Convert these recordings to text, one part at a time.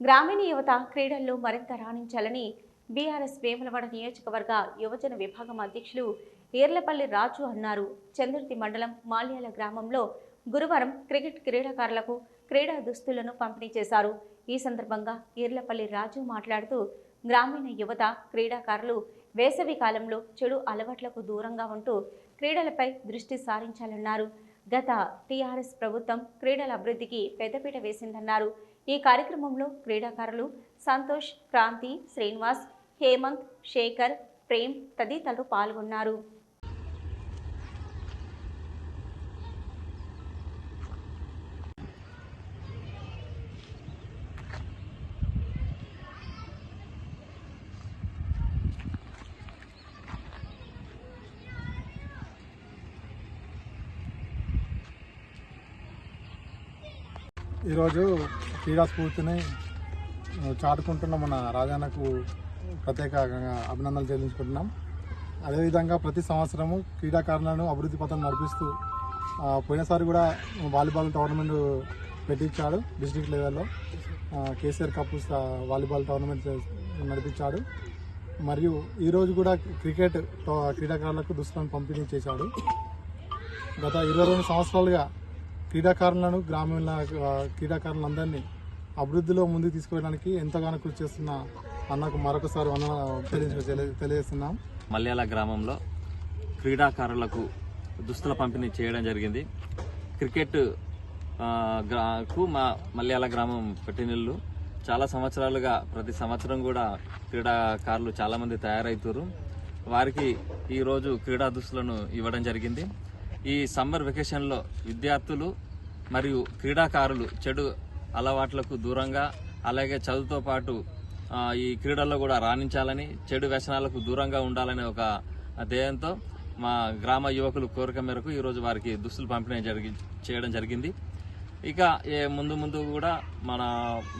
గ్రామీణ యువత క్రీడల్లో మరింత రాణించాలని బీఆర్ఎస్ వేములవాడ నియోజకవర్గ యువజన విభాగం అధ్యక్షులు ఈర్లపల్లి రాజు అన్నారు. చందుర్తి మండలం మాల్యాల గ్రామంలో గురువారం క్రికెట్ క్రీడాకారులకు క్రీడా దుస్తులను పంపిణీ చేశారు. ఈ సందర్భంగా ఈర్లపల్లి రాజు మాట్లాడుతూ గ్రామీణ యువత క్రీడాకారులు వేసవి కాలంలో చెడు అలవాట్లకు దూరంగా ఉంటూ క్రీడలపై దృష్టి సారించాలన్నారు. గత టీఆర్ఎస్ ప్రభుత్వం క్రీడల అభివృద్ధికి పెద్దపీట వేసిందన్నారు. ఈ కార్యక్రమంలో క్రీడాకారులు సంతోష్ క్రాంతి శ్రీనివాస్ హేమంత్ శేఖర్ ప్రేమ్ తదితరులు పాల్గొన్నారు. ఈరోజు క్రీడా స్ఫూర్తిని చాటుకుంటున్న మన రాజాన్నకు ప్రత్యేకంగా అభినందనలు చెల్లించుకుంటున్నాం. అదేవిధంగా ప్రతి సంవత్సరము క్రీడాకారులను అభివృద్ధి పథం నడిపిస్తూ పోయినసారి కూడా వాలీబాల్ టోర్నమెంట్ పెట్టించాడు డిస్టిక్ లెవెల్లో. కేసీఆర్ కప్ వాలీబాల్ టోర్నమెంట్ నడిపించాడు. మరియు ఈరోజు కూడా క్రికెట్ క్రీడాకారులకు దుస్తులను పంపిణీ చేశాడు. గత ఇరవై రెండు సంవత్సరాలుగా క్రీడాకారులను గ్రామీణ క్రీడాకారులందరినీ అభివృద్ధిలో ముందుకు తీసుకువెళ్ళడానికి ఎంతగానో కృషి చేస్తున్న అన్నకు మరొకసారి తెలియజేస్తున్నాం. మల్యాల గ్రామంలో క్రీడాకారులకు దుస్తుల పంపిణీ చేయడం జరిగింది. క్రికెట్ గ్రా- కు మా మల్యాల గ్రామం పెట్టినిల్లు. చాలా సంవత్సరాలుగా ప్రతి సంవత్సరం కూడా క్రీడాకారులు చాలామంది తయారవుతారు వారికి ఈరోజు క్రీడా దుస్తులను ఇవ్వడం జరిగింది. ఈ సమ్మర్ వెకేషన్లో విద్యార్థులు మరియు క్రీడాకారులు చెడు అలవాట్లకు దూరంగా అలాగే చదువుతో పాటు ఈ క్రీడల్లో కూడా రాణించాలని చెడు వ్యసనాలకు దూరంగా ఉండాలనే ఒక ధ్యేయంతో మా గ్రామ యువకులు కోరిక మేరకు ఈరోజు వారికి దుస్తులు పంపిణీ జరిగి చేయడం జరిగింది. ఇక ఏ ముందు ముందు కూడా మన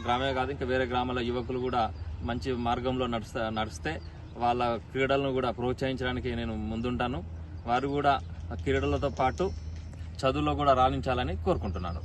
గ్రామే కాదు ఇంకా వేరే గ్రామాల యువకులు కూడా మంచి మార్గంలో నడుస్తా నడిస్తే వాళ్ళ క్రీడలను కూడా ప్రోత్సహించడానికి నేను ముందుంటాను. వారు కూడా క్రీడలతో పాటు చదువులో కూడా రాణించాలని కోరుకుంటున్నాను.